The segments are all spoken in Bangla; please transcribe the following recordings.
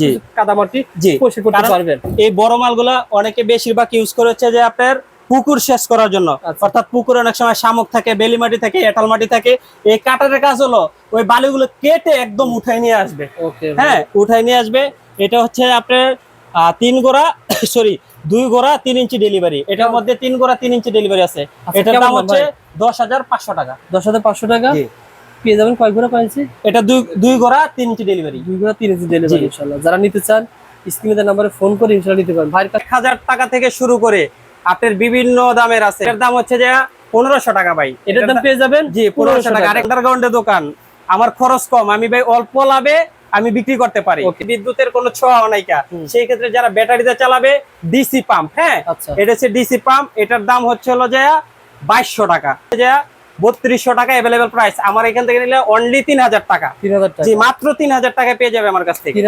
জি। কাদামাটি পরিষ্কার করতে পারবেন। এই বড় মালগুলা অনেকে বেশিরভাগ ইউজ করে যে আপনার পুকুর শেষ করার জন্য। আচ্ছা। অর্থাৎ পুকুরে অনেক সময় শামুক থাকে বেলি মাটি থাকে এটাল মাটি থাকে। এই কাটারের কাজ হলো ওই বালিগুলো কেটে একদম উঠাই নিয়ে আসবে। হ্যাঁ উঠাই নিয়ে আসবে। এটা হচ্ছে আপনার তিন গোড়া সরি দুই গোড়া তিন ইঞ্চি ডেলিভারি এটার মধ্যে তিন গোড়া তিন ইঞ্চি ডেলিভারি আছে। আচ্ছা, এটার দাম হচ্ছে দশ হাজার পাঁচশো টাকা। দশ হাজার পাঁচশো টাকা। পেয়ে যাবেন। কয় ঘোড়া এটা দুই দুই গোড়া তিন ইঞ্চি ডেলিভারি দুই ঘোড়া তিন ইঞ্চি ডেলিভারি ইনশাল্লাহ যারা নিতে চান স্ক্রিনে নাম্বারে ফোন করে ইনশাল্লাহ নিতে পারেন ভাইয়ের কাছে হাজার টাকা থেকে শুরু করে আপনার বিভিন্ন দামের আছে। এটার দাম হচ্ছে যে পনেরোশো টাকা ভাই। এটার দাম পেয়ে যাবেন জি পনেরোশো টাকা। আন্ডারগ্রাউন্ডের দোকান। আমার খরচ কম আমি ভাই অল্প লাভে আমি বিক্রি করতে পারি। বিদ্যুতের কোনো ছোঁয়া নাইকা সেই ক্ষেত্রে যারা ব্যাটারিতে চালাবে ডিসি পাম্প হ্যাঁ? আচ্ছা। এটা হচ্ছে ডিসি পাম্প এটার দাম হচ্ছে হলো যে বাইশশো টাকা। বত্রিশশো টাকা অ্যাভেলেবেল প্রাইস আমার এখান থেকে নিলে অনলি তিন হাজার টাকা। তিন হাজার জি মাত্র তিন হাজার টাকা পেয়ে যাবে আমার কাছ থেকে।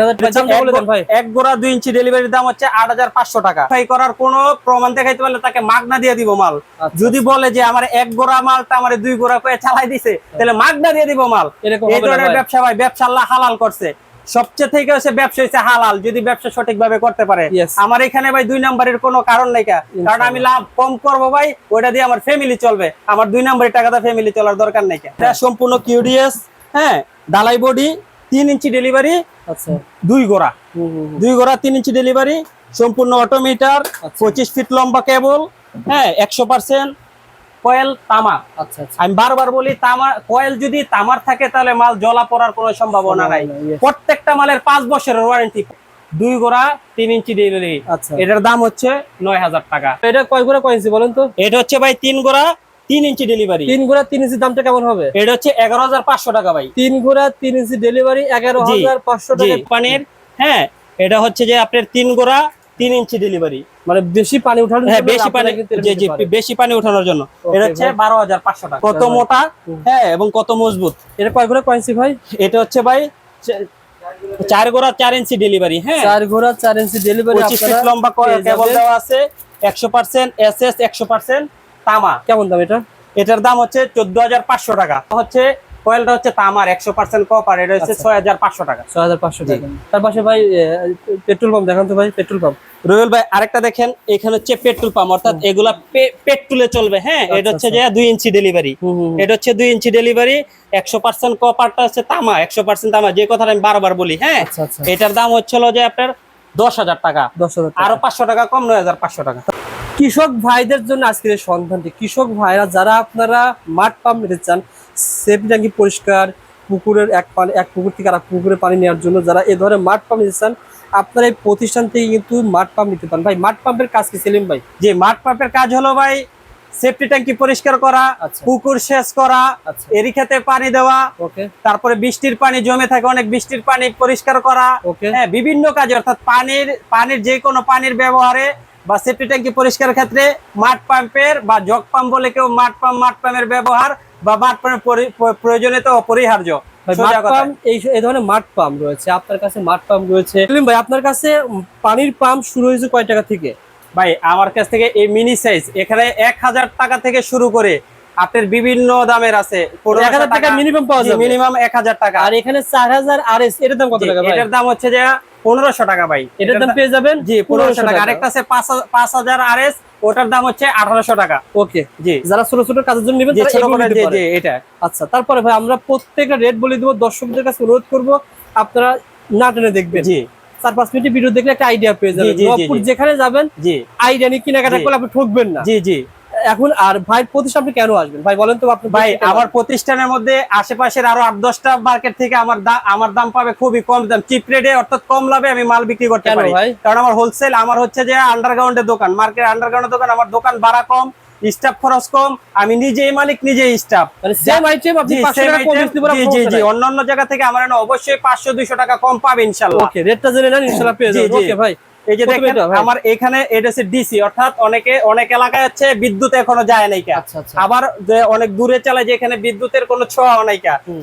এক গোড়া দুই ইঞ্চি ডেলিভারির দাম হচ্ছে আট হাজার পাঁচশো টাকা। ফাই করার কোনো প্রমাণ দেখাইতে পারলে তাকে মাগনা দিয়ে দিব মাল। আচ্ছা। যদি বলে যে আমার এক গোড়া মালটা আমার দুই গোড়া করে চালাই দিছে তাহলে মাগনা দিয়ে দিব মাল। এই ধরনের ব্যবসা ভাই ব্যবসা আল্লাহ হালাল করছে। সবচেয়ে থেকে হচ্ছে ব্যবসা হচ্ছে হালাল যদি ব্যবসা সঠিকভাবে করতে পারে. আমার এখানে ভাই দুই নাম্বারের কোনো কারণ নাই। কারণ আমি লাভ কম করব ভাই ওইটা দিয়ে আমার ফ্যামিলি চলবে আমার দুই নাম্বারের টাকাটা ফ্যামিলি চলার দরকার নাই। এটা সম্পূর্ণ কিউডিএস হ্যাঁ ডালাই বডি তিন ইঞ্চি ডেলিভারি আচ্ছা দুই গোড়া। দুই গোড়া তিন ইঞ্চি ডেলিভারি সম্পূর্ণ অটোমিটার আচ্ছা। পঁচিশ ফিট লম্বা কেবল হ্যাঁ একশো পার্সেন্ট কয়েল তামা আচ্ছা আচ্ছা। আমি বারবার বলি তামা কয়েল যদি তামার থাকে তাহলে মাল জলা পড়ার কোনো সম্ভাবনা নাই. প্রত্যেকটা মালের পাঁচ বছরের ওয়ারেন্টি দুই গোড়া তিন ইঞ্চি ডেলিভারি আচ্ছা। এটার দাম হচ্ছে নয় হাজার টাকা। এটা কয় ঘোড়া কয় ইঞ্চি বলেন তো? এটা হচ্ছে ভাই তিন গোড়া তিন ইঞ্চি ডেলিভারি তিন ঘোড়া তিন ইঞ্চি দামটা কেমন হবে? এটা হচ্ছে এগারো হাজার পাঁচশো টাকা ভাই। তিন ঘোড়া তিন ইঞ্চি ডেলিভারি এগারো হাজার পাঁচশো টাকা। পানির হ্যাঁ এটা হচ্ছে যে আপনার তিন গোড়া তিন ইঞ্চি ডেলিভারি মানে বেশি পানি উঠানোর হ্যাঁ বেশি পানি জি জি বেশি পানি ওঠানোর জন্য। এটা হচ্ছে। বারো হাজার পাঁচশো টাকা। কত। মোটা? হ্যাঁ এবং কত মজবুত। এটা কয় ঘোড়া কয় ইঞ্চি ভাই? এটা হচ্ছে ভাই চার গোড়া চার ইঞ্চি ডেলিভারি হ্যাঁ। চার ঘোড়া চার ইঞ্চি ডেলিভারি লম্বা কেবল দেওয়া আছে একশো পার্সেন্ট এস এস একশো পার্সেন্ট তামা কেমন দাম এটা? এটার দাম হচ্ছে চোদ্দ হাজার পাঁচশো টাকা। হচ্ছে কয়েলটা হচ্ছে তামার একশো পার্সেন্ট কপার এটা হচ্ছে আচ্ছা। ছয় হাজার পাঁচশো টাকা। ছয় হাজার পাঁচশো টাকা। তার পাশে ভাই পেট্রোল পাম্প দেখান তো ভাই পেট্রোল পাম্প রুবেল ভাই আরেকটা দেখেন এখানে হচ্ছে পেট্রোল পাম্প অর্থাৎ এগুলা পেট্রোলে চলবে হ্যাঁ? এটা হচ্ছে যে দুই ইঞ্চি ডেলিভারি এটা হচ্ছে দুই ইঞ্চি ডেলিভারি একশো পার্সেন্ট কপারটা হচ্ছে তামা একশো পার্সেন্ট তামা যে কথাটা আমি বারবার বলি হ্যাঁ? আচ্ছা আচ্ছা। এটার দাম হচ্ছিল যে আপনার দশ হাজার টাকা। দশ হাজার। আরও পাঁচশো টাকা কম নয় হাজার পাঁচশো টাকা। কৃষক ভাইদের জন্য আজকের এই সন্ধানটি। কৃষক ভাইরা যারা আপনারা মাঠ পাম্প নিতে চান সেফ ট্যাঙ্কি পরিষ্কার পুকুরের এক পানি এক পুকুর থেকে আর পুকুরে পানি নেওয়ার জন্য যারা এ ধরনের মাঠ পাম্প নিতে চান আপনারা এই প্রতিষ্ঠান থেকে কিন্তু মাঠ পাম্প নিতে পারেন। ভাই মাঠ পাম্পের কাজ কি সেলিম ভাই? যে মাঠ পাম্পের কাজ হলো ভাই সেফটি ট্যাঙ্কি পরিষ্কার করা আচ্ছা। পুকুর সেচ করা আচ্ছা। এরি খেতে পানি দেওয়া ওকে। তারপরে বৃষ্টির পানি জমে থাকে অনেক বৃষ্টির পানি পরিষ্কার করা। হ্যাঁ বিভিন্ন কাজে অর্থাৎ পানির পানির যে কোনো পানির ব্যবহারে বা সেফটি ট্যাঙ্কি পরিষ্কার ক্ষেত্রে মাঠ পাম্পের বা জগ পাম্প বলে কেউ মাঠ পাম্প মাঠ পাম্পের ব্যবহার বা মাঠ পাম্পের পরি- প্রয়োজনীয়তা অপরিহার্য। এই ধরনের মাঠ পাম্প রয়েছে আপনার কাছে মাঠ পাম্প রয়েছে। ভাই আপনার কাছে পানির পাম্প শুরু হয়েছে কয় টাকা থেকে? ভাই আমার কাছ থেকে এই মিনি সাইজ এখানে এক হাজার টাকা থেকে শুরু করে আপনার বিভিন্ন দামের আছে। টাকা মিনিমাম পাওয়া যাবে। মিনিমাম এক হাজার টাকা। আর এখানে চার হাজার আর এস এটার দাম কত টাকা এটার দাম হচ্ছে যে পনেরোশো টাকা ভাই। এটার দাম পেয়ে যাবেন জি পনেরোশো টাকা। আরেকটা আছে পাঁচ হাজার আর এস ওটার দাম হচ্ছে আঠারোশো টাকা। ওকে জি। যারা ছোট ছোট কাজের জন্য নেবেন এটা। আচ্ছা তারপরে ভাই আমরা প্রত্যেকটা রেট বলে দেবো দর্শকদের কাছে অনুরোধ করব আপনারা না টেনে দেখবেন। জি। চার পাঁচ মিনিট ভিডিও দেখলে একটা আইডিয়া পেয়ে যাবেন। যেখানে যাবেন জি। আইডিয়া নিয়ে কেনাকাটা। করলে আপনি ঠকবেন না। জি জি। এখন আর ভাই প্রতিষ্ঠান আপনি কেন আসবেন? ভাই বলেন তো আপনি ভাই আমার প্রতিষ্ঠানের মধ্যে আশেপাশের আরও আট দশটা মার্কেট থেকে আমার আমার দাম পাবে খুবই কম দাম। চিপ রেটে অর্থাৎ কম লাভে আমি মাল বিক্রি করতে পারি? কারণ আমার হোলসেল আমার হচ্ছে যে আন্ডারগ্রাউন্ডের দোকান। মার্কেট আন্ডারগ্রাউন্ডের দোকান আমার দোকান ভাড়া কম স্টাফ খরচ কম আমি নিজেই মালিক নিজেই স্টাফ মানে জি 500 same টাকা কম item, বেচতে পারেন জি অন্যান্য জায়গা থেকে আমার অবশ্যই পাঁচশো দুইশো টাকা কম পাবে ইনশাল্লাহ। রেটটা জেনে নেন ইনশাআল্লাহ পেয়ে যাবেন। ভাই। এই যে দেখেন আমার এখানে এটা হচ্ছে ডিসি অর্থাৎ অনেকে অনেক এলাকায় হচ্ছে বিদ্যুৎ এখনও যায় নাই। আচ্ছা আচ্ছা। আবার যে অনেক দূরে চালায় যেখানে বিদ্যুতের কোনো ছোঁয়া নাই।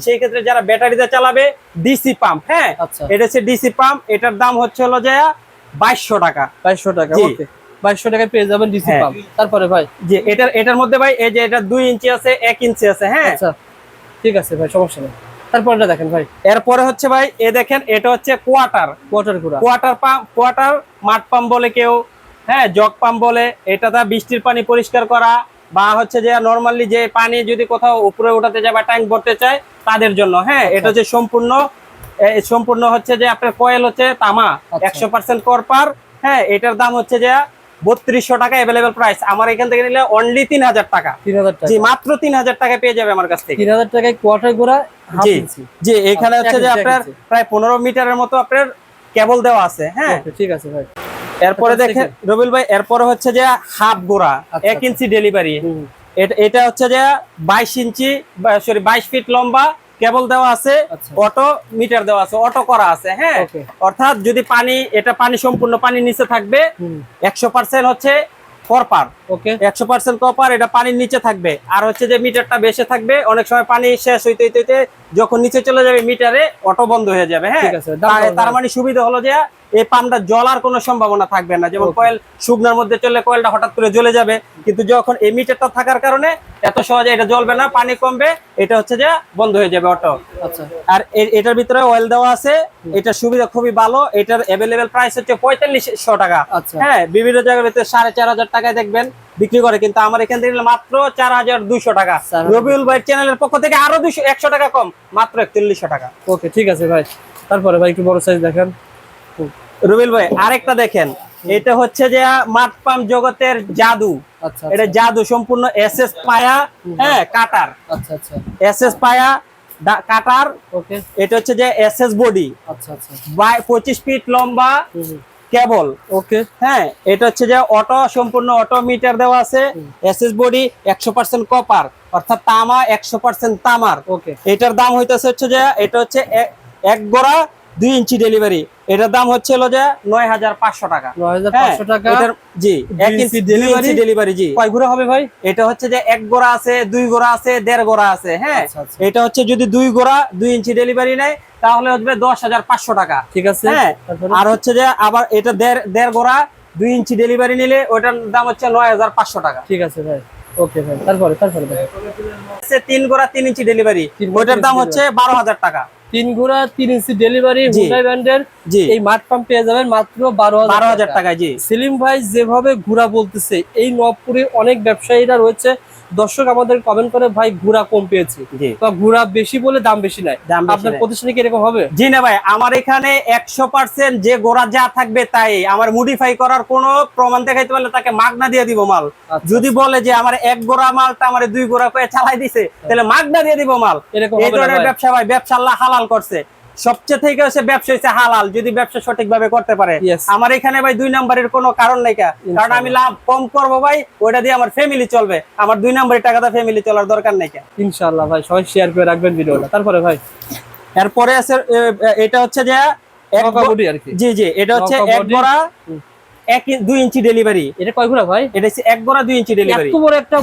সেই ক্ষেত্রে যারা ব্যাটারিতে চালাবে ডিসি পাম্প হ্যাঁ? আচ্ছা। এটা হচ্ছে ডিসি পাম্প এটার দাম হচ্ছে হলো যে বাইশশো টাকা। 2200 টাকা জি। ওকে 2200 টাকায় পেয়ে যাবেন ডিসি হ্যাঁ। পাম্প তারপরে ভাই? যে এটার এটার মধ্যে ভাই এই যে এটা দুই ইঞ্চি আছে এক ইঞ্চি আছে হ্যাঁ? ঠিক আছে ভাই সমস্যা নেই। তারপরটা দেখেন ভাই। এরপরে হচ্ছে ভাই এ দেখেন এটা হচ্ছে কোয়াটার। ওয়াটার গুড়া। কোয়াটার পাম্প কোয়াটার মাঠ পাম্প বলে কেউ হ্যাঁ জগ পাম্প বলে এটা দা বৃষ্টির পানি পরিষ্কার করা বা হচ্ছে যে নর্মালি যে পানি যদি কোথাও উপরে উঠাতে বা ট্যাঙ্ক ভরতে চায় তাদের জন্য হ্যাঁ এটা হচ্ছে সম্পূর্ণ সম্পূর্ণ হচ্ছে যে আপনার কয়েল হচ্ছে তামা আচ্ছা। একশো পার্সেন্ট করপার হ্যাঁ এটার দাম হচ্ছে যে বত্রিশশো টাকা অ্যাভেলেবেল প্রাইস আমার এখান থেকে নিলে অনলি তিন হাজার টাকা। তিন হাজার টাকা। মাত্র তিন হাজার টাকা পেয়ে যাবে আমার কাছ থেকে। তিন হাজার টাকায় কোয়াটার হাফ জি। জি এখানে আচ্ছা, হচ্ছে যে আপনার প্রায় পনেরো মিটারের মতো আপনার কেবল দেওয়া আছে হ্যাঁ? ঠিক আছে ভাই। এরপরে আচ্ছা, দেখেন রবিল ভাই এরপরে হচ্ছে যে হাফ গোড়া আচ্ছা, এক ইঞ্চি ডেলিভারি। এটা হচ্ছে যে বাইশ ইঞ্চি সরি বাইশ ফিট লম্বা কেবল দেওয়া আছে আচ্ছা। অটো মিটার দেওয়া আছে অটো করা আছে হ্যাঁ? অর্থাৎ যদি পানি এটা পানি সম্পূর্ণ পানি নিচে থাকবে একশো পার্সেন্ট হচ্ছে করপার ওকে একশো পার্সেন্ট কপার এটা পানির নিচে থাকবে। আর হচ্ছে যে মিটারটা বেশি থাকবে অনেক সময় পানি শেষ হইতে হইতে যখন নিচে চলে যাবে মিটারে অটো বন্ধ হয়ে যাবে হ্যাঁ? তার-? মানে সুবিধা হলো যে এই পাম্পটা জ্বলার কোনো সম্ভাবনা থাকবে না। যেমন কয়েল শুকনার মধ্যে চললে কয়েলটা হঠাৎ করে জ্বলে যাবে। কিন্তু যখন এই মিটারটা থাকার কারণে এত সহজে এটা জ্বলবে না পানি কমবে এটা হচ্ছে যে বন্ধ হয়ে যাবে অটো। আচ্ছা। আর এটার ভিতরে অয়েল দেওয়া আছে। এটার সুবিধা খুবই ভালো। এটার অ্যাভেলেবেল প্রাইস হচ্ছে পঁয়তাল্লিশশো টাকা। আচ্ছা। হ্যাঁ বিভিন্ন জায়গার ভিতরে সাড়ে চার হাজার টাকায় দেখবেন বিক্রি করে। কিন্তু আমার এখান থেকে মাত্র চার হাজার দুইশো টাকা। রবিউল ভাই চ্যানেলের পক্ষ থেকে আরও দুইশো একশো টাকা কম। মাত্র একচল্লিশশো টাকা। ওকে ঠিক আছে ভাই। তারপরে ভাই একটু বড় সাইজ দেখেন। হুম, রবিউল ভাই আরেকটা দেখেন। এটা হচ্ছে যে মাঠ পাম্প জগতের জাদু। আচ্ছা এটা জাদু সম্পূর্ণ এস এস পায়া হ্যাঁ কাটার। আচ্ছা আচ্ছা। এস এস পায়া কাটার। ওকে। এটা হচ্ছে যে এস এস বডি। আচ্ছা আচ্ছা। পঁচিশ ফিট লম্বা কেবল। ওকে। হ্যাঁ এটা হচ্ছে যে অটো সম্পূর্ণ অটো মিটার দেওয়া আছে। এসএস বডি একশো পার্সেন্ট কপার অর্থাৎ তামা একশো পার্সেন্ট তামার। ওকে। এটার দাম হইতেছে হচ্ছে যে এটা হচ্ছে এক গোড়া দুই ইঞ্চি ডেলিভারি। এটার দাম হচ্ছে হলো যে নয় হাজার পাঁচশো টাকা। হাজার হ্যাঁ, টাকা। জি এক ইঞ্চি ইঞ্চি ডেলিভারি ডেলিভারি জি। কয় ঘুরে হবে ভাই? এটা হচ্ছে যে এক গোড়া আছে দুই গোড়া আছে দেড় গোড়া আছে হ্যাঁ। আচ্ছা, আচ্ছা। এটা হচ্ছে যদি দুই গোড়া দুই ইঞ্চি ডেলিভারি নেয় তাহলে হচ্ছে দশ হাজার পাঁচশো টাকা। ঠিক আছে। হ্যাঁ আর হচ্ছে যে আবার এটা দেড় দেড় গোড়া দুই ইঞ্চি ডেলিভারি নিলে ওটার দাম হচ্ছে নয় হাজার পাঁচশো টাকা। ঠিক আছে ভাই। ওকে ভাই তারপরে তারপরে তিন গোড়া তিন ইঞ্চি ডেলিভারি গোড়া, ওটার দাম হচ্ছে বারো হাজার টাকা। তিন ঘোড়া তিন ইঞ্চি ডেলিভারি। হুন্ডাই ব্র্যান্ডের এই মাঠ পাম্প পেয়ে যাবেন মাত্র বারো বারো হাজার টাকায় জি। সেলিম ভাই যেভাবে ঘোড়া বলতেছে এই নবপুরে অনেক ব্যবসায়ীরা রয়েছে। দর্শক আমাদের কমেন্ট করে ভাই ঘোড়া কম পেয়েছি। বা ঘোড়া বেশি বলে দাম বেশি নাই আপনার প্রতিষ্ঠানে কি এরকম হবে? জি না ভাই আমার এখানে একশো পার্সেন্ট যে গোড়া যা থাকবে তাই। আমার মডিফাই করার কোনো প্রমাণ দেখাইতে পারলে তাকে মাগনা দিয়ে দিব মাল। আচ্ছা, যদি বলে যে আমার এক গোড়া মালটা আমার দুই গোড়া করে চালাই দিছে তাহলে মাগনা দিয়ে দিব মাল। এরকম এই ধরনের ব্যবসা ভাই ব্যবসা আল্লাহ হালাল করছে। সবচেয়ে থেকে হচ্ছে ব্যবসা হচ্ছে হালাল যদি ব্যবসা সঠিক ভাবে করতে পারে। আমার এখানে ভাই দুই নাম্বারের কোনো কারণ নাই। কারণ আমি লাভ কম করব ভাই ওইটা দিয়ে আমার ফ্যামিলি চলবে। আমার দুই নাম্বারের টাকাটা ফ্যামিলি চলার দরকার নাই। ইনশাআল্লাহ ভাই সবাই শেয়ার করে রাখবেন ভিডিওটা তারপরে ভাই? এরপরে আছে এটা হচ্ছে যে এক বডি আর কি। জি জি এটা হচ্ছে এক body। এক দুই ইঞ্চি ডেলিভারি এটা কয় ঘোড়া ভাই? এটা হচ্ছে এক গোড়া দুই ইঞ্চি ডেলিভারি এত বড় একটা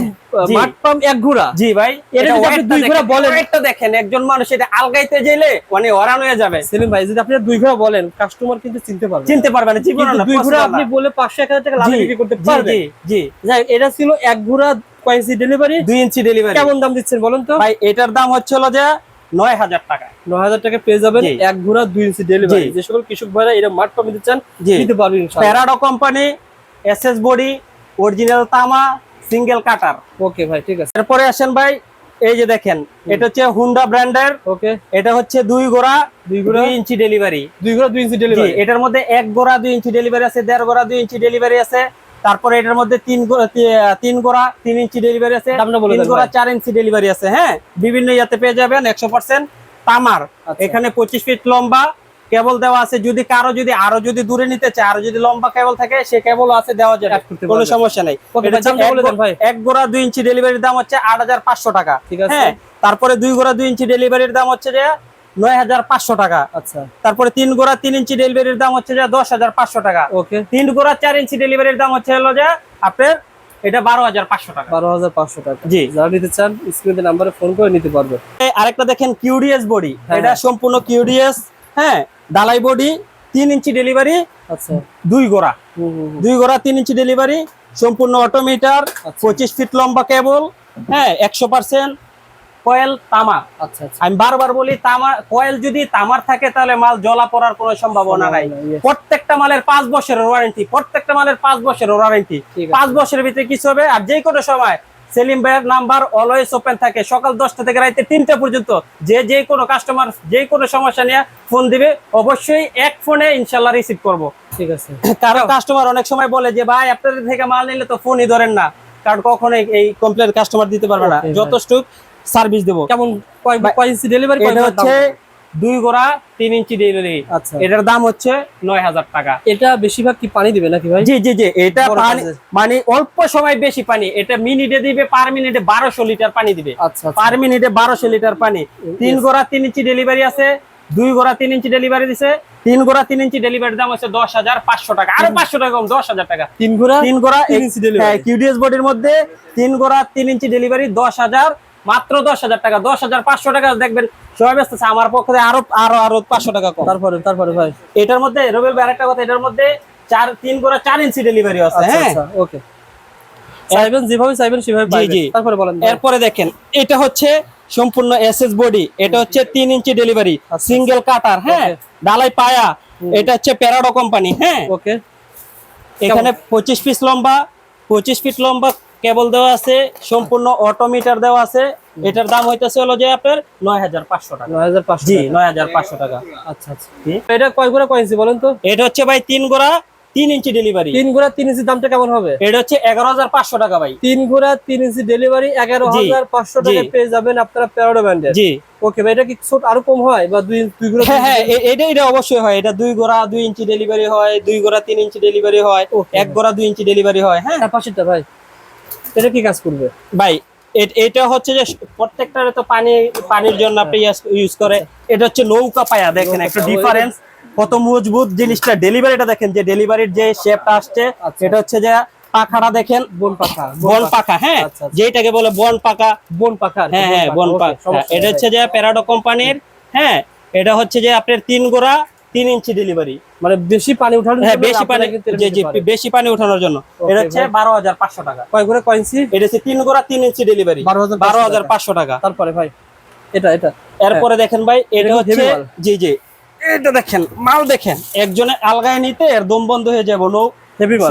মাঠ পাম্প এক ঘোড়া? জি ভাই এটা যদি আপনি দুই ঘোড়া বলেন- ওয়েটটা দেখেন একজন মানুষ এটা আলগাইতে গেলে মানে হরান হয়ে যাবে। সেলিম ভাই যদি আপনি দুই ঘোড়া বলেন কাস্টমার কিন্তু চিনতে পারবে চিনতে পারবে না জীবনে না দুই ঘোড়া আপনি। বলে পাঁচশো এক হাজার টাকা লাভে বিক্রি করতে জি, পারবেন। জি জি। যাই এটা ছিল এক ঘোড়া কয়েন্সি ডেলিভারি দুই ইঞ্চি ডেলিভারি কেমন দাম দিচ্ছেন বলেন তো? ভাই এটার দাম হচ্ছে হলো যে নয় হাজার টাকা। নয় হাজার টাকা পেয়ে যাবেন এক ঘোড়া দুই ইঞ্চি ডেলিভারি যে সকল কৃষক ভাইরা এটা মাঠ পাম্প নিতে চান নিতে পারবেন প্যারাডো কোম্পানি এসএস বডি অরিজিনাল তামা সিঙ্গেল কাটার ওকে ভাই ঠিক আছে। এরপরে আসেন ভাই এই যে দেখেন এটা হচ্ছে হুন্ডা ব্র্যান্ডের ওকে। এটা হচ্ছে দুই গোড়া দুই দুই ইঞ্চি ডেলিভারি দুই ঘোড়া দুই ইঞ্চি ডেলিভারি এটার মধ্যে এক গোড়া দুই ইঞ্চি ডেলিভারি আছে দেড় গোড়া দুই ইঞ্চি ডেলিভারি আছে। তারপরে এটার মধ্যে তিন তিন গোড়া তিন ইঞ্চি ডেলিভারি আছে তিন গোড়া চার ইঞ্চি ডেলিভারি আছে হ্যাঁ? বিভিন্ন ইয়াতে পেয়ে যাবেন একশো পার্সেন্ট তামার। আচ্ছা। এখানে পঁচিশ ফিট লম্বা কেবল দেওয়া আছে যদি কারও যদি আরও যদি দূরে নিতে চায় আরও যদি লম্বা কেবল থাকে সে কেবল আছে দেওয়া যাবে। করতে কোনো সমস্যা নেই। এক গোড়া দুই ইঞ্চি ডেলিভারির দাম হচ্ছে আট হাজার পাঁচশো টাকা ঠিক আছে। হ্যাঁ? তারপরে দুই গোড়া দুই ইঞ্চি ডেলিভারির দাম হচ্ছে যে নয় হাজার পাঁচশো টাকা। আচ্ছা। তারপরে তিন গোড়া তিন ইঞ্চি ডেলিভারির দাম হচ্ছে যে দশ হাজার পাঁচশো টাকা। ওকে। তিন গোড়া চার ইঞ্চি ডেলিভারির দাম হচ্ছে হলো যে আপনার এটা বারো হাজার পাঁচশো টাকা। বারো হাজার পাঁচশো টাকা। জি। যারা নিতে চান স্ক্রিনে নাম্বারে ফোন করে নিতে পারবে। আরেকটা দেখেন কিউডিএস বডি হ্যাঁ, এটা। সম্পূর্ণ কিউডিএস হ্যাঁ ডালাই বডি তিন ইঞ্চি ডেলিভারি আচ্ছা। দুই গোড়া। দুই গোড়া তিন ইঞ্চি ডেলিভারি সম্পূর্ণ অটোমিটার আচ্ছা। পঁচিশ ফিট লম্বা কেবল হ্যাঁ একশো পার্সেন্ট কয়েল তামা আচ্ছা আচ্ছা। আমি বারবার বলি তামা কয়েল যদি তামার থাকে তাহলে মাল জলা পড়ার কোনো সম্ভাবনা নাই. প্রত্যেকটা মালের পাঁচ বছরের ওয়ারেন্টি প্রত্যেকটা মালের পাঁচ বছরের ওয়ারেন্টি পাঁচ বছরের ভিতরে কিছু হবে আর যে কোনো সময় সেলিম ভাইয়ের নাম্বার অলওয়েজ ওপেন থাকে সকাল দশটা থেকে রাতে তিনটা পর্যন্ত। যে যে কোনো কাস্টমার যে কোনো সমস্যা নিয়ে ফোন দিবে অবশ্যই এক ফোনে ইনশাল্লাহ রিসিভ করব। ঠিক আছে। কারণ কাস্টমার অনেক সময় বলে যে ভাই আপনাদের থেকে মাল নিলে তো ফোনই ধরেন না। কারণ কখনোই এই কমপ্লেন কাস্টমার দিতে পারবে না। যথেষ্ট। সার্ভিস দেবো। কেমন ইঞ্চি ডেলিভারি এটা হচ্ছে দুই গোড়া তিন ইঞ্চি ডেলিভারি আচ্ছা। এটার দাম হচ্ছে নয় হাজার টাকা। এটা বেশিরভাগ কি পানি দিবে নাকি ভাই? জি জি জি এটা মানে অল্প সময় বেশি পানি। এটা মিনিটে দিবে পার মিনিটে বারোশো লিটার পানি দিবে। আচ্ছা আচ্ছা। পার মিনিটে বারোশো লিটার পানি। তিন গোড়া তিন ইঞ্চি ডেলিভারি আছে দুই গোড়া তিন ইঞ্চি ডেলিভারি দিছে। তিন গোড়া তিন ইঞ্চি ডেলিভারি দাম হচ্ছে দশ হাজার পাঁচশো টাকা। আরও পাঁচশো টাকা কম দশ হাজার টাকা। তিন ঘোড়া তিন গোড়া ইঞ্চি ডেলিভারি কিউডিএস বডির মধ্যে তিন গোড়া তিন ইঞ্চি ডেলিভারি দশ হাজার মাত্র দশ হাজার টাকা দশ হাজার পাঁচশো টাকা দেখবেন সবাই ব্যস্ত আছে আমার পক্ষে আরও আরও আরও পাঁচশো টাকা কম। তারপরে তারপরে ভাই। এটার মধ্যে রবিল ভাই আরেকটা কথা এটার মধ্যে চার তিন গোড়া চার ইঞ্চি ডেলিভারি আছে আচ্ছা হ্যাঁ? আচ্ছা ওকে চাইবেন যেভাবে চাইবেন সেভাবে জি, জি। তারপরে বলেন এরপরে দেখেন এটা হচ্ছে সম্পূর্ণ এসএস বডি এটা হচ্ছে তিন ইঞ্চি ডেলিভারি আচ্ছা। সিঙ্গেল কাটার হ্যাঁ. ডালাই পায়া এটা হচ্ছে প্যারাডো কোম্পানি হ্যাঁ? ওকে এখানে পঁচিশ পিস লম্বা পঁচিশ ফিট লম্বা কেবল দেওয়া আছে সম্পূর্ণ অটোমিটার দেওয়া আছে। এটার দাম হইতেছে হলো যে আপনার নয় হাজার পাঁচশো টাকা। নয় হাজার পাঁচশো জি। নয় হাজার পাঁচশো টাকা। আচ্ছা আচ্ছা। এটা কয় ঘোড়া কয় ইঞ্চি বলেন তো? এটা হচ্ছে ভাই তিন গোড়া তিন ইঞ্চি ডেলিভারি তিন ঘোড়া তিন ইঞ্চি দামটা কেমন হবে? এটা হচ্ছে এগারো হাজার পাঁচশো টাকা ভাই। তিন ঘোড়া তিন ইঞ্চি ডেলিভারি এগারো হাজার পাঁচশো। টাকা পেয়ে যাবেন আপনারা প্যারোডো ব্যান্ডের জি। ওকে ভাই এটা কি ছোট আরও কম হয় বা দুই দুই হ্যাঁ হ্যাঁ এটা এটা অবশ্যই হয়। এটা দুই গোড়া দুই ইঞ্চি ডেলিভারি হয় দুই গোড়া তিন ইঞ্চি ডেলিভারি হয় এক গোড়া দুই ইঞ্চি ডেলিভারি হয় হ্যাঁ। পাশেরটা ভাই? এটা কি কাজ করবে? ভাই এটা হচ্ছে যে প্রত্যেকটারে তো পানি পানির জন্য আপনি ইউজ করে। এটা হচ্ছে নৌকা পায়া দেখেন একটা ডিফারেন্স কত মজবুত জিনিসটা। ডেলিভারিটা দেখেন যে ডেলিভারির যে শেপটা আসছে আচ্ছা। এটা হচ্ছে যে পাখাটা দেখেন। বন পাখা বন পাখা। হ্যাঁ? আচ্ছা, আচ্ছা। যেটাকে বলে বন পাখা। বন পাখা হ্যাঁ হ্যাঁ বন okay, পাকা সমস্যা এটা হচ্ছে যে প্যারাডো কোম্পানির হ্যাঁ? এটা হচ্ছে যে আপনার তিন গোড়া তিন ইঞ্চি ডেলিভারি মানে বেশি পানি উঠানোর হ্যাঁ বেশি পানি। বেশি পানি উঠানোর জন্য। এটা হচ্ছে। বারো হাজার পাঁচশো টাকা। কয় ঘোড়া কয় ইঞ্চি? এটা হচ্ছে তিন গোড়া তিন ইঞ্চি ডেলিভারি 12,500 বারো হাজার পাঁচশো টাকা। তারপরে ভাই এটা এটা। এরপরে দেখেন ভাই এটা হচ্ছে জি জি। এটা দেখেন মাল দেখেন। একজনে আলগায় নিতে এর দম বন্ধ হয়ে যাব নৌ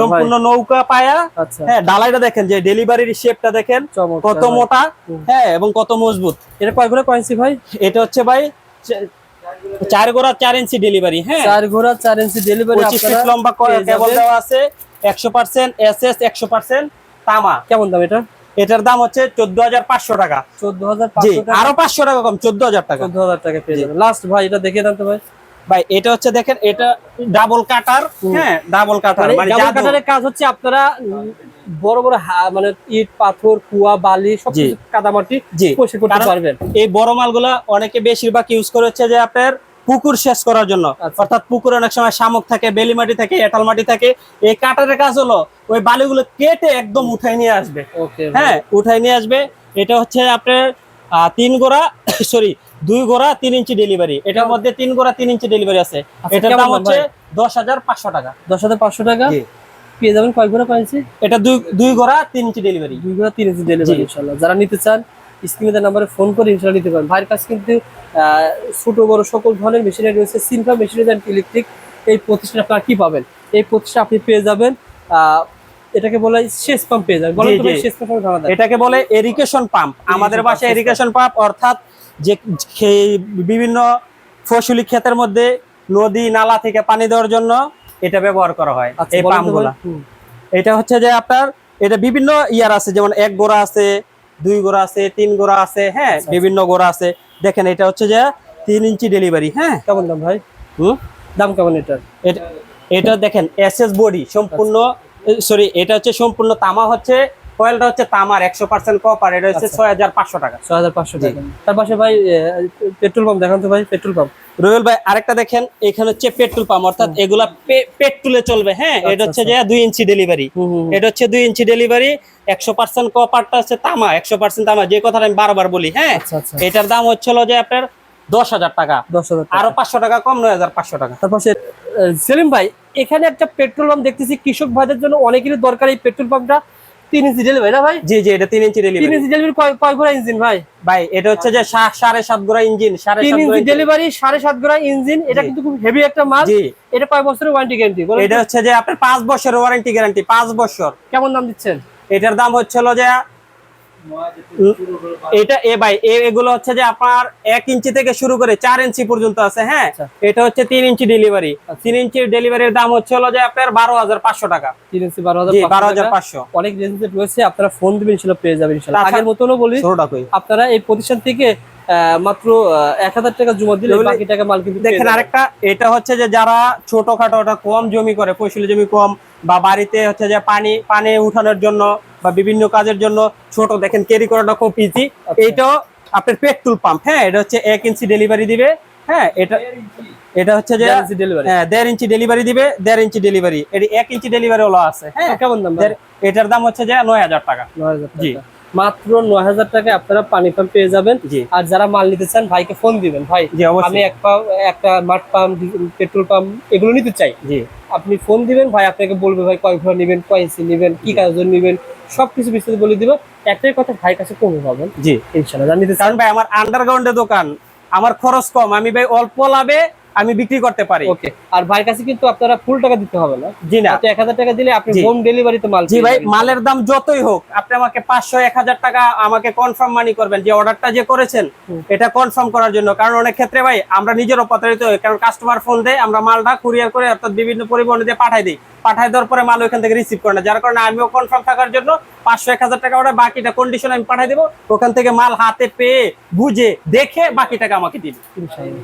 সম্পূর্ণ নৌকা পায়া। আচ্ছা। হ্যাঁ ডালাইটা দেখেন যে ডেলিভারির শেপটা দেখেন কত মোটা। হ্যাঁ এবং কত মজবুত। এটা কয় ঘোড়া কয় ইঞ্চি ভাই? এটা হচ্ছে ভাই চার গোড়া চার ইঞ্চি ডেলিভারি হ্যাঁ? চার ঘোড়া চার ইঞ্চি ডেলিভারি লম্বা কেবল দেওয়া আছে একশো পার্সেন্ট এস এস একশো পার্সেন্ট তামা। কেমন দাম এটা এটার দাম হচ্ছে চোদ্দ হাজার পাঁচশো টাকা। চোদ্দ হাজার আরও পাঁচশো টাকা কম চোদ্দ হাজার টাকা। চোদ্দ হাজার টাকা পেয়ে যাবেন। লাস্ট ভাই এটা দেখে দেন তো ভাই। ভাই এটা হচ্ছে দেখেন এটা ডাবল কাটার হ্যাঁ ডাবল কাটার মানে মানে। কাটারের কাজ হচ্ছে আপনারা বড় বড় মানে ইট পাথর কুয়া বালি সব। কাদামাটি পরিষ্কার করতে পারবেন। এই বড় মালগুলা অনেকে বেশিরভাগ ইউজ করে হচ্ছে যে আপনার পুকুর শেষ করার জন্য। আচ্ছা। অর্থাৎ পুকুরে অনেক সময় শামুক থাকে বেলি মাটি থাকে এটাল মাটি থাকে। এই কাটারের কাজ হলো ওই বালিগুলো কেটে একদম উঠাই নিয়ে আসবে। হ্যাঁ উঠাই নিয়ে আসবে। এটা হচ্ছে আপনার তিন গোড়া সরি দুই গোড়া তিন ইঞ্চি ডেলিভারি এটার মধ্যে তিন গোড়া তিন ইঞ্চি ডেলিভারি আছে। আচ্ছা, এটার দাম হচ্ছে দশ হাজার পাঁচশো টাকা। দশ হাজার পাঁচশো টাকা। পেয়ে যাবেন। কয় ঘোড়া ইঞ্চি এটা দুই দুই গোড়া তিন ইঞ্চি ডেলিভারি দুই ঘোড়া তিন ইঞ্চি ডেলিভারি ইনশাল্লাহ যারা নিতে চান স্ক্রিনে নাম্বারে ফোন করে ইনশাল্লাহ নিতে পারেন ভাইয়ের কাছে কিন্তু ছোট বড় সকল ধরনের মেশিনারি রয়েছে। সিনফা মেশিনারি অ্যান্ড ইলেকট্রিক এই প্রতিষ্ঠানে আপনারা কি পাবেন? এই প্রতিষ্ঠানে আপনি পেয়ে যাবেন এটাকে বলা শেষ পাম্প পেয়ে যাবেন। জি। শেষ পাম্প এটাকে বলে এরিগেশন পাম্প আমাদের yes, এরিগেশন পাম্প অর্থাৎ যে বিভিন্ন ফসলি ক্ষেতের মধ্যে নদী নালা থেকে পানি দেওয়ার জন্য এটা ব্যবহার করা হয় আচ্ছা, এই। হুম। এটা হচ্ছে যে আপনার এটা বিভিন্ন ইয়ার আছে যেমন এক গোড়া আছে দুই গোড়া আছে তিন গোড়া আছে হ্যাঁ আচ্ছা, বিভিন্ন গোড়া আছে। দেখেন এটা হচ্ছে যে তিন ইঞ্চি ডেলিভারি হ্যাঁ। কেমন দাম ভাই? হুম? দাম কেমন এটার? এটা এটা দেখেন এস এস বডি সম্পূর্ণ সরি এটা হচ্ছে সম্পূর্ণ তামা হচ্ছে কয়েলটা হচ্ছে তামার একশো পার্সেন্ট কপার এটা হচ্ছে আচ্ছা। ছয় হাজার পাঁচশো টাকা। ছয় হাজার পাঁচশো টাকা। তার পাশে ভাই পেট্রোল পাম্প দেখান তো ভাই পেট্রোল পাম্প। রুবেল ভাই আরেকটা দেখেন এখানে হচ্ছে পেট্রোল পাম্প অর্থাৎ এগুলা পেট্রোলে চলবে হ্যাঁ? এটা আচ্ছা, হচ্ছে যে দুই ইঞ্চি ডেলিভারি এটা হচ্ছে দুই ইঞ্চি ডেলিভারি একশো পার্সেন্ট কপারটা হচ্ছে তামা একশো পার্সেন্ট তামা যে কথাটা আমি বারবার বলি হ্যাঁ? আচ্ছা আচ্ছা। এটার দাম হচ্ছিল যে আপনার দশ হাজার টাকা। দশ হাজার আরও পাঁচশো টাকা কম নয় হাজার পাঁচশো টাকা। তারপর সেলিম ভাই এখানে একটা পেট্রোল পাম্প দেখতেছি কৃষক ভাইদের জন্য অনেকেরই দরকার এই পেট্রোল পাম্পটা। তিন ইঞ্চি ডেলিভারি না ভাই? জি জি এটা তিন ইঞ্চি তিন ডেলিভারি ইঞ্চি ডেলিভারি কয় কয় গোড়া ইঞ্জিন ভাই? ভাই এটা হচ্ছে যে সা- সাড়ে সাত গোড়া ইঞ্জিন ইঞ্চি ডেলিভারি গোড়া এটা কিন্তু খুব হেভি একটা মাল। জি। এটা কয় বছরের ওয়ারেন্টি গ্যারান্টি এটা হচ্ছে যে আপনার পাঁচ বছরের ওয়ারেন্টি গ্যারান্টি পাঁচ বছর। কেমন দাম দিচ্ছেন? এটার দাম হচ্ছে হলো যে এটা এ ভাই এগুলো হচ্ছে যে আপনার এক ইঞ্চি থেকে শুরু করে চার ইঞ্চি পর্যন্ত আছে হ্যাঁ? আচ্ছা। এটা হচ্ছে তিন ইঞ্চি ডেলিভারি তিন ইঞ্চি ডেলিভারির দাম হচ্ছে হলো যে আপনার বারো হাজার পাঁচশো টাকা। তিন ইঞ্চি বারো হাজার বারো হাজার পাঁচশো। অনেক রয়েছে আপনারা ফোন দিবেন পেয়ে যাবেন আগের মতনও বলি আপনারা এই প্রতিষ্ঠান থেকে আহ, মাত্র এক হাজার টাকা জমা দিলে বাকি টাকা মাল কিন্তু দেখেন আরেকটা এটা হচ্ছে যে যারা ছোটখাটো কম জমি করে ফসলি জমি কম বা বাড়িতে হচ্ছে যে পানি পানি উঠানোর জন্য বা বিভিন্ন কাজের জন্য ছোট দেখেন ক্যারি করাটা খুব ইজি আচ্ছা। এইটাও আপনার পেট্রোল পাম্প হ্যাঁ এটা হচ্ছে এক ইঞ্চি ডেলিভারি দিবে হ্যাঁ এটা এটা হচ্ছে যে হ্যাঁ দেড় ইঞ্চি ডেলিভারি দিবে দেড় ইঞ্চি ডেলিভারি এটি এক ইঞ্চি ডেলিভারি হলো আছে হ্যাঁ। কেমন দাম এটার দাম হচ্ছে যে নয় হাজার টাকা। নয় হাজার জি। মাত্র নয় হাজার টাকায় আপনারা পানি পাম্প পেয়ে যাবেন। জি। আর যারা মাল নিতে চান ভাইকে ফোন দিবেন। ভাই আমি এক পাম্প একটা মাঠ পাম্প পেট্রোল পাম্প এগুলো নিতে চাই। জি। আপনি ফোন দিবেন ভাই আপনাকে বলবে ভাই কয় ঘোড়া নেবেন কয় ইঞ্চি নেবেন কি কাজের জন্য নেবেন সবকিছু বিস্তারিত বলে দিব। একটাই কথা ভাই কাছে কমে পাবেন জি। ইনশাল্লাহ জানিতে কারণ ভাই আমার আন্ডারগ্রাউন্ডে দোকান আমার খরচ কম আমি ভাই অল্প লাভে আমি বিক্রি করতে পারি। ওকে আর ভাইয়ের কাছে কিন্তু আপনারা ফুল টাকা দিতে হবে না। জি না। এক হাজার টাকা দিলে আপনি হোম ডেলিভারিতে মাল জি ভাই মালের দাম যতই হোক আপনি আমাকে পাঁচশো এক হাজার টাকা আমাকে কনফার্ম মানি করবেন। যে অর্ডারটা যে করেছেন এটা কনফার্ম করার জন্য। কারণ অনেক ক্ষেত্রে ভাই আমরা নিজেরও প্রতারিত হই। কারণ কাস্টমার ফোন দেয় আমরা মালটা কুরিয়ার করে অর্থাৎ বিভিন্ন পরিবহনে দিয়ে পাঠাই দিই। পাঠাই দেওয়ার পরে মাল ওইখান থেকে রিসিভ করে না। যার কারণে আমিও কনফার্ম থাকার জন্য পাঁচশো এক হাজার টাকা অর্ডার বাকিটা কন্ডিশন আমি পাঠাই দেবো। ওখান থেকে মাল হাতে পেয়ে বুঝে দেখে বাকি টাকা আমাকে দিন ইনশাআল্লাহ।